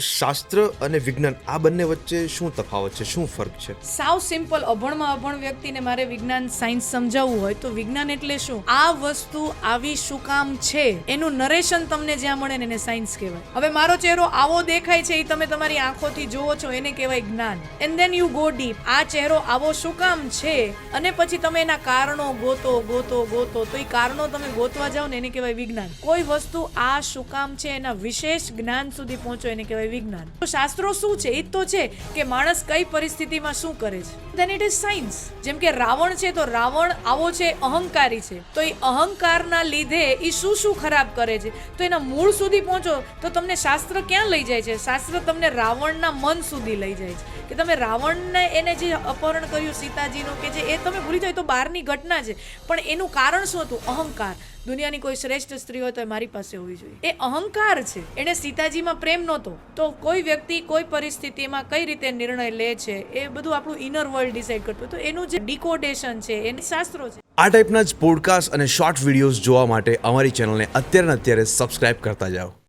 શાસ્ત્ર અને વિજ્ઞાન, આ બંને વચ્ચે શું તફાવત છે? શું ફરક છે? સાવ સિમ્પલ, અભણમાં અભણ વ્યક્તિને મારે વિજ્ઞાન, સાયન્સ સમજાવવું હોય તો વિજ્ઞાન એટલે શું? આ વસ્તુ, આવી શું કામ છે? એનું નરેશન તમને જ્યાં મળે ને એને સાયન્સ કહેવાય. હવે મારો ચહેરો આવો દેખાય છે એ તમે તમારી આંખોથી જુઓ છો, એને કહેવાય જ્ઞાન. And then you go deep આ ચહેરો આવો શું કામ છે? અને પછી તમે એના કારણો ગોતો ગોતો ગોતો. તો એ કારણો તમે ગોતવા જાઓ ને એને કહેવાય વિજ્ઞાન. કોઈ વસ્તુ આ શું કામ છે, એના વિશેષ જ્ઞાન સુધી પહોંચો, એને કહેવાય વિજ્ઞાન. તો શાસ્ત્રો શું છે? એ તો છે કે માણસ કઈ પરિસ્થિતિમાં શું કરે છે. દેન ઇટ ઇઝ સાયન્સ જેમ કે રાવણ છે તો રાવણ આવો છે, અહંકારી છે. તો એ અહંકારના લીધે એ શું શું ખરાબ કરે છે? તો એના મૂળ સુધી પહોંચો તો તમને શાસ્ત્ર ક્યાં લઈ જાય છે? શાસ્ત્ર તમને રાવણના મન સુધી લઈ જાય છે. કે તમે રાવણને એને જે અપહરણ કર્યું સીતાજીનું કે જે એ તમે ભૂલી જાઓ તો બહારની ઘટના છે. પણ એનું કારણ શું હતું? અહંકાર. દુનિયાની કોઈ શ્રેષ્ઠ સ્ત્રી હોય તો એ મારી પાસે હોવી જોઈએ. એ અહંકાર છે. એને સીતાજીમાં પ્રેમ નહોતો. તો કોઈ વ્યક્તિ કોઈ પરિસ્થિતિમાં કઈ રીતે નિર્ણય લે છે, એ બધું આપણું ઇનર વર્લ્ડ ડિસાઈડ કરતું તો એનું જે ડિકોડેશન છે, એને શાસ્ત્રો છે. આ ટાઈપના જ પોડકાસ્ટ અને શોર્ટ વિડીયોઝ જોવા માટે અમારી ચેનલને અત્યારે અત્યારે સબસ્ક્રાઇબ કરતા જાઓ.